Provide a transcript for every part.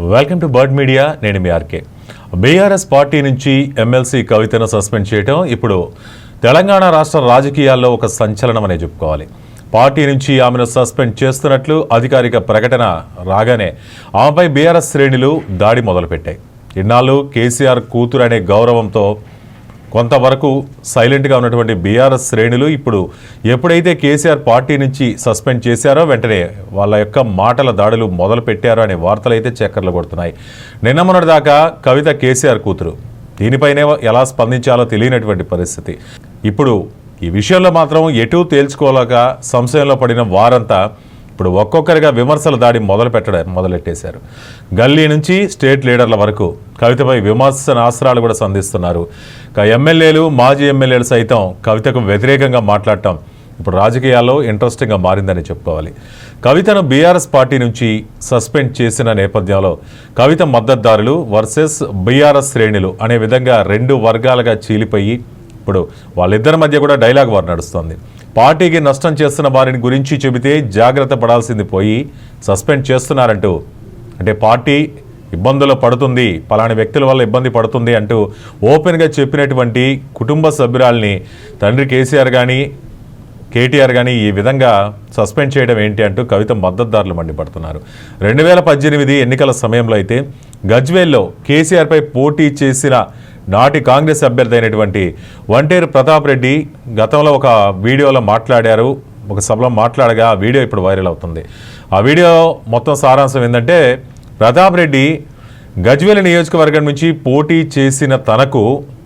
Welcome to bird media నేను మీ RK. BRS party నుంచి ఎమ్మెల్సీ కవితను సస్పెండ్ చేయడం ఇప్పుడు తెలంగాణ రాష్ట్ర రాజకీయాల్లో ఒక సంచలనం అనే చెప్పుకోవాలి. పార్టీ నుంచి ఆమెను సస్పెండ్ చేస్తున్నట్లు అధికారిక ప్రకటన రాగానే ఆమెపై బీఆర్ఎస్ శ్రేణులు దాడి మొదలుపెట్టాయి. ఇన్నాళ్ళు కేసీఆర్ కూతురు అనే గౌరవంతో కొంతవరకు సైలెంట్గా ఉన్నటువంటి బీఆర్ఎస్ శ్రేణులు ఇప్పుడు ఎప్పుడైతే కేసీఆర్ పార్టీ నుంచి సస్పెండ్ చేశారో వెంటనే వాళ్ళ యొక్క మాటల దాడులు మొదలు పెట్టారో అనే వార్తలు అయితే చక్కర్లు కొడుతున్నాయి. నిన్న మొన్నటిదాకా కవిత కేసీఆర్ కూతురు దీనిపైనే ఎలా స్పందించాలో తెలియనటువంటి పరిస్థితి. ఇప్పుడు ఈ విషయంలో మాత్రం ఎటూ తేల్చుకోలేక సంశయంలో పడిన వారంతా ఇప్పుడు ఒక్కొక్కరిగా విమర్శల దాడి మొదలు పెట్టడం మొదలెట్టేశారు. గల్లీ నుంచి స్టేట్ లీడర్ల వరకు కవితపై విమర్శనాస్త్రాలు కూడా సంధిస్తున్నారు. ఎమ్మెల్యేలు మాజీ ఎమ్మెల్యేలు సైతం కవితకు వ్యతిరేకంగా మాట్లాడటం ఇప్పుడు రాజకీయాల్లో ఇంట్రెస్టింగ్గా మారిందని చెప్పుకోవాలి. కవితను బీఆర్ఎస్ పార్టీ నుంచి సస్పెండ్ చేసిన నేపథ్యంలో కవిత మద్దతుదారులు వర్సెస్ బీఆర్ఎస్ శ్రేణులు అనే విధంగా రెండు వర్గాలుగా చీలిపోయి ఇప్పుడు వాళ్ళిద్దరి మధ్య కూడా డైలాగ్ వారు నడుస్తుంది. పార్టీకి నష్టం చేస్తున్న వారిని గురించి చెబితే జాగ్రత్త పడాల్సింది పోయి సస్పెండ్ చేస్తున్నారంటూ అంటే పార్టీ ఇబ్బందులు పడుతుంది పలాని వ్యక్తుల వల్ల ఇబ్బంది పడుతుంది అంటూ ఓపెన్గా చెప్పినటువంటి కుటుంబ సభ్యురాల్ని తండ్రి కేసీఆర్ కానీ కేటీఆర్ కానీ ఈ విధంగా సస్పెండ్ చేయడం ఏంటి అంటూ కవిత మద్దతుదారులు మండిపడుతున్నారు. రెండు వేల పద్దెనిమిది ఎన్నికల సమయంలో అయితే గజ్వేల్లో కేసీఆర్పై పోటీ చేసిన నాటి కాంగ్రెస్ అభ్యర్థి అయినటువంటి వంటేరు ప్రతాప్ రెడ్డి గతంలో ఒక వీడియోలో మాట్లాడారు ఒక సభలో మాట్లాడగా ఆ వీడియో ఇప్పుడు వైరల్ అవుతుంది. ఆ వీడియో మొత్తం సారాంశం ఏంటంటే ప్రతాప్ రెడ్డి గజ్వేల్ నియోజకవర్గం నుంచి పోటీ చేసిన తనకు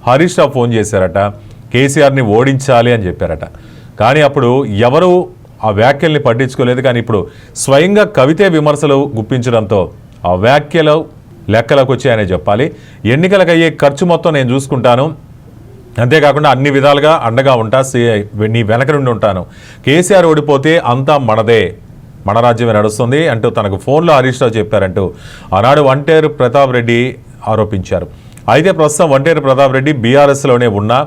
హరీష్ రావు ఫోన్ చేశారట. కేసీఆర్ని ఓడించాలి అని చెప్పారట. కానీ అప్పుడు ఎవరు ఆ వ్యాఖ్యల్ని పట్టించుకోలేదు. కానీ ఇప్పుడు స్వయంగా కవితే విమర్శలు గుప్పించడంతో ఆ వ్యాఖ్యలు లెక్కలకు వచ్చాయనే చెప్పాలి. ఎన్నికలకు అయ్యే ఖర్చు మొత్తం నేను చూసుకుంటాను. అంతేకాకుండా అన్ని విధాలుగా అండగా ఉంటా. నీ వెనక నుండి ఉంటాను. కేసీఆర్ ఓడిపోతే అంతా మనదే. మన రాజ్యమే నడుస్తుంది అంటూ తనకు ఫోన్లో హరీష్ రావు చెప్పారంటూ ఆనాడు వంటేరు ప్రతాప్ రెడ్డి ఆరోపించారు. అయితే ప్రస్తుతం వంటేరు ప్రతాప్ రెడ్డి బీఆర్ఎస్లోనే ఉన్నా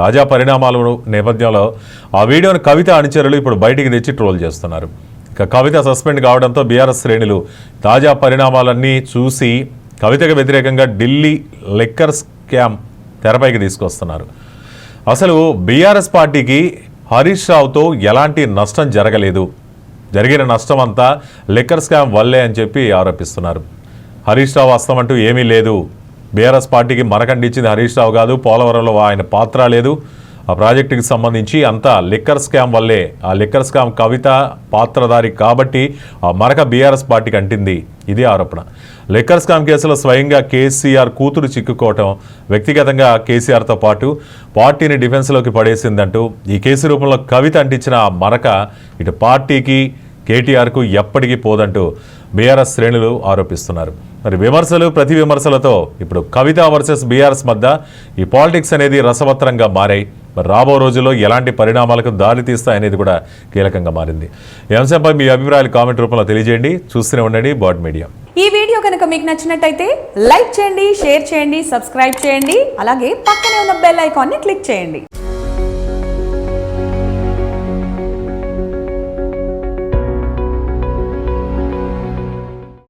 తాజా పరిణామాల నేపథ్యంలో ఆ వీడియోను కవిత అనుచరులు ఇప్పుడు బయటికి తెచ్చి ట్రోల్ చేస్తున్నారు. ఇక కవిత సస్పెండ్ కావడంతో బీఆర్ఎస్ శ్రేణులు తాజా పరిణామాలన్నీ చూసి కవితకు వ్యతిరేకంగా ఢిల్లీ లెక్కర్ స్కామ్ తెరపైకి తీసుకొస్తున్నారు. అసలు బీఆర్ఎస్ పార్టీకి హరీష్ రావుతో ఎలాంటి నష్టం జరగలేదు. జరిగిన నష్టం అంతా లిక్కర్ స్కామ్ వల్లే అని చెప్పి ఆరోపిస్తున్నారు. హరీష్ రావు హస్తం అంటూ ఏమీ లేదు. బీఆర్ఎస్ పార్టీకి మరకండిచ్చింది హరీష్ రావు కాదు పోలవరంలో ఆయన పాత్ర లేదు. ఆ ప్రాజెక్టుకి సంబంధించి అంతా లిక్కర్ స్కామ్ వల్లే. ఆ లిక్కర్ స్కామ్ కవిత పాత్రధారి కాబట్టి ఆ మరక బీఆర్ఎస్ పార్టీకి అంటింది. ఇది ఆరోపణ. లిక్కర్ స్కామ్ కేసులో స్వయంగా కేసీఆర్ కూతురు చిక్కుకోవటం వ్యక్తిగతంగా కేసీఆర్తో పాటు పార్టీని డిఫెన్స్లోకి పడేసిందంటూ ఈ కేసు రూపంలో కవిత అంటించిన ఆ మరక ఇటు పార్టీకి కేటీఆర్కు ఎప్పటికీ పోదంటూ బీఆర్ఎస్ శ్రేణులు ఆరోపిస్తున్నారు. మరి విమర్శలు ప్రతి విమర్శలతో ఇప్పుడు కవిత వర్సెస్ బీఆర్ఎస్ మధ్య ఈ పాలిటిక్స్ అనేది రసవత్రంగా మారాయి. మరి రాబో రోజుల్లో ఎలాంటి పరిణామాలకు దారి తీస్తాయనేది కూడా కీలకంగా మారింది. ఈ అంశంపై మీ అభిప్రాయాలు కామెంట్ రూపంలో తెలియజేయండి. చూస్తూనే ఉండండి బాడ్ మీడియా. ఈ వీడియో కనుక మీకు నచ్చినట్టయితే లైక్ చేయండి షేర్ చేయండి సబ్స్క్రైబ్ చేయండి అలాగే పక్కనే ఉన్న బెల్ ఐకాన్ని క్లిక్ చేయండి.